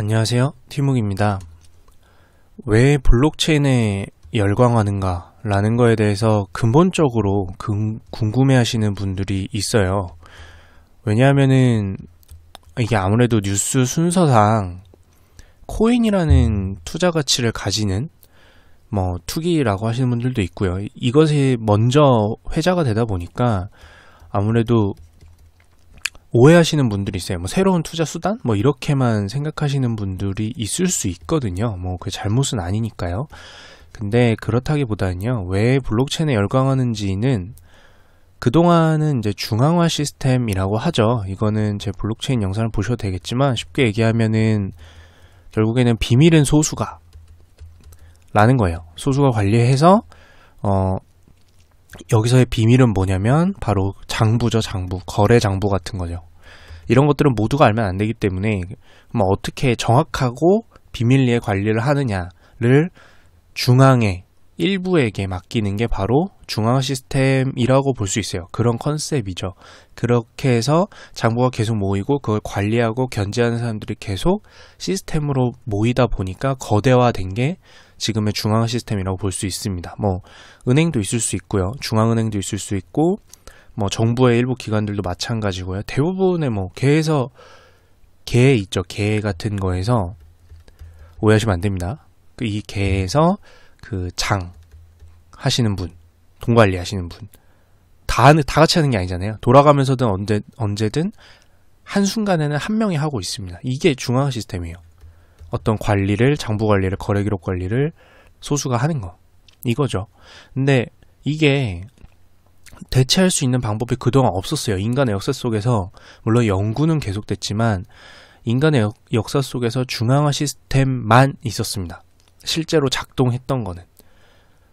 안녕하세요. 티묵입니다. 왜 블록체인에 열광하는가? 라는 거에 대해서 근본적으로 금, 궁금해 하시는 분들이 있어요. 왜냐하면은 이게 아무래도 뉴스 순서상 코인이라는 투자 가치를 가지는 뭐 투기라고 하시는 분들도 있고요. 이것이 먼저 회자가 되다 보니까 아무래도 오해하시는 분들이 있어요. 뭐 새로운 투자 수단? 뭐 이렇게만 생각하시는 분들이 있을 수 있거든요. 뭐 그 잘못은 아니니까요. 근데 그렇다기보다는요. 왜 블록체인에 열광하는지는 그동안은 이제 중앙화 시스템이라고 하죠. 이거는 제 블록체인 영상을 보셔도 되겠지만 쉽게 얘기하면은 결국에는 비밀은 소수가 라는 거예요. 소수가 관리해서 어 여기서의 비밀은 뭐냐면 바로 장부죠, 장부. 거래 장부 같은 거죠. 이런 것들은 모두가 알면 안 되기 때문에 뭐 어떻게 정확하고 비밀리에 관리를 하느냐를 중앙에 일부에게 맡기는 게 바로 중앙 시스템이라고 볼 수 있어요. 그런 컨셉이죠. 그렇게 해서 장부가 계속 모이고 그걸 관리하고 견제하는 사람들이 계속 시스템으로 모이다 보니까 거대화된 게 지금의 중앙 시스템이라고 볼 수 있습니다. 뭐 은행도 있을 수 있고요. 중앙은행도 있을 수 있고 뭐 정부의 일부 기관들도 마찬가지고요. 대부분의 뭐 개에서 개 있죠. 개 같은 거에서 오해하시면 안 됩니다. 그이 개에서 그 장 하시는 분, 돈 관리 하시는 분. 다, 다 같이 하는 게 아니잖아요. 돌아가면서든 언제, 언제든 한순간에는 한 명이 하고 있습니다. 이게 중앙 시스템이에요. 어떤 관리를, 장부 관리를, 거래 기록 관리를 소수가 하는 거. 이거죠. 근데 이게 대체할 수 있는 방법이 그동안 없었어요. 인간의 역사 속에서, 물론 연구는 계속됐지만, 인간의 역, 역사 속에서 중앙화 시스템만 있었습니다. 실제로 작동했던 거는.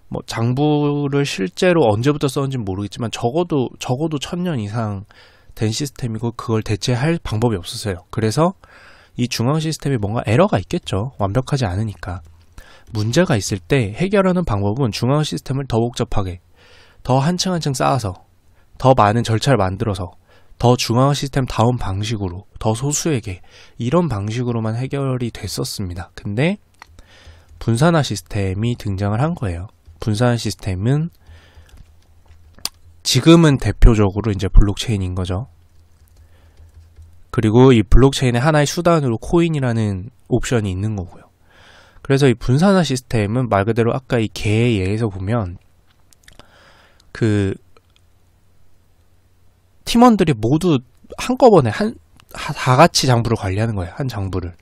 뭐, 장부를 실제로 언제부터 썼는지 모르겠지만, 적어도, 적어도 천년 이상 된 시스템이고, 그걸 대체할 방법이 없었어요. 그래서, 이 중앙 시스템에 뭔가 에러가 있겠죠. 완벽하지 않으니까. 문제가 있을 때 해결하는 방법은 중앙 시스템을 더 복잡하게, 더 한층 한층 쌓아서, 더 많은 절차를 만들어서, 더 중앙 시스템 다운 방식으로, 더 소수에게, 이런 방식으로만 해결이 됐었습니다. 근데, 분산화 시스템이 등장을 한 거예요. 분산화 시스템은, 지금은 대표적으로 이제 블록체인인 거죠. 그리고 이 블록체인의 하나의 수단으로 코인이라는 옵션이 있는 거고요. 그래서 이 분산화 시스템은 말 그대로 아까 이 개의 예에서 보면 그 팀원들이 모두 한꺼번에 한 다 같이 장부를 관리하는 거예요. 한 장부를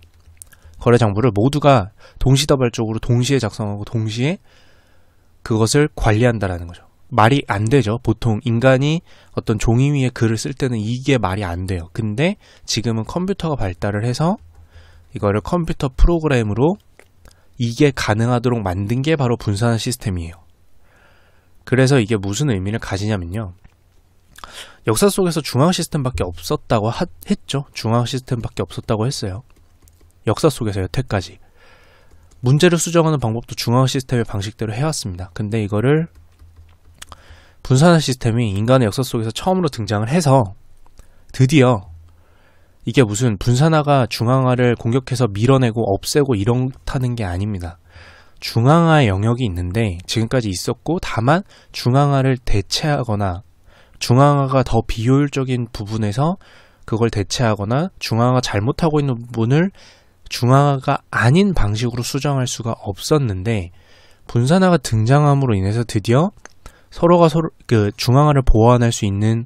거래 장부를 모두가 동시다발적으로 동시에 작성하고 동시에 그것을 관리한다라는 거죠. 말이 안 되죠. 보통 인간이 어떤 종이 위에 글을 쓸 때는 이게 말이 안 돼요. 근데 지금은 컴퓨터가 발달을 해서 이거를 컴퓨터 프로그램으로 이게 가능하도록 만든 게 바로 분산화 시스템이에요. 그래서 이게 무슨 의미를 가지냐면요. 역사 속에서 중앙 시스템밖에 없었다고 하, 했죠. 중앙 시스템밖에 없었다고 했어요. 역사 속에서 여태까지. 문제를 수정하는 방법도 중앙 시스템의 방식대로 해왔습니다. 근데 이거를 분산화 시스템이 인간의 역사 속에서 처음으로 등장을 해서 드디어 이게 무슨 분산화가 중앙화를 공격해서 밀어내고 없애고 이렇다는 게 아닙니다. 중앙화의 영역이 있는데 지금까지 있었고 다만 중앙화를 대체하거나 중앙화가 더 비효율적인 부분에서 그걸 대체하거나 중앙화가 잘못하고 있는 부분을 중앙화가 아닌 방식으로 수정할 수가 없었는데 분산화가 등장함으로 인해서 드디어 서로가 서로 그 중앙화를 보완할 수 있는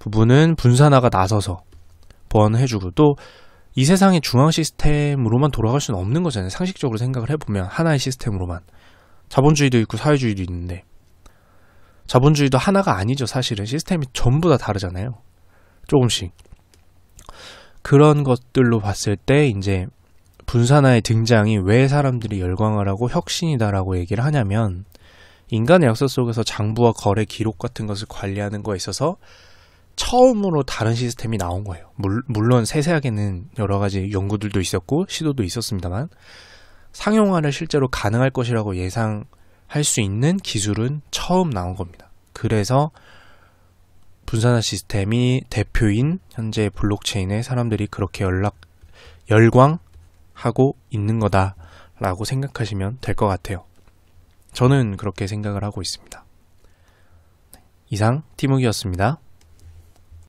부분은 분산화가 나서서 보완을 해주고 또 이 세상의 중앙 시스템으로만 돌아갈 수는 없는 거잖아요. 상식적으로 생각을 해보면 하나의 시스템으로만 자본주의도 있고 사회주의도 있는데 자본주의도 하나가 아니죠. 사실은 시스템이 전부 다 다르잖아요. 조금씩 그런 것들로 봤을 때 이제 분산화의 등장이 왜 사람들이 열광을 하고 혁신이다라고 얘기를 하냐면 인간의 역사 속에서 장부와 거래 기록 같은 것을 관리하는 거에 있어서 처음으로 다른 시스템이 나온 거예요. 물, 물론 세세하게는 여러 가지 연구들도 있었고 시도도 있었습니다만 상용화를 실제로 가능할 것이라고 예상할 수 있는 기술은 처음 나온 겁니다. 그래서 분산화 시스템이 대표인 현재 블록체인에 사람들이 그렇게 연락 열광 하고 있는 거다라고 생각하시면 될 것 같아요. 저는 그렇게 생각을 하고 있습니다. 이상 티목이었습니다.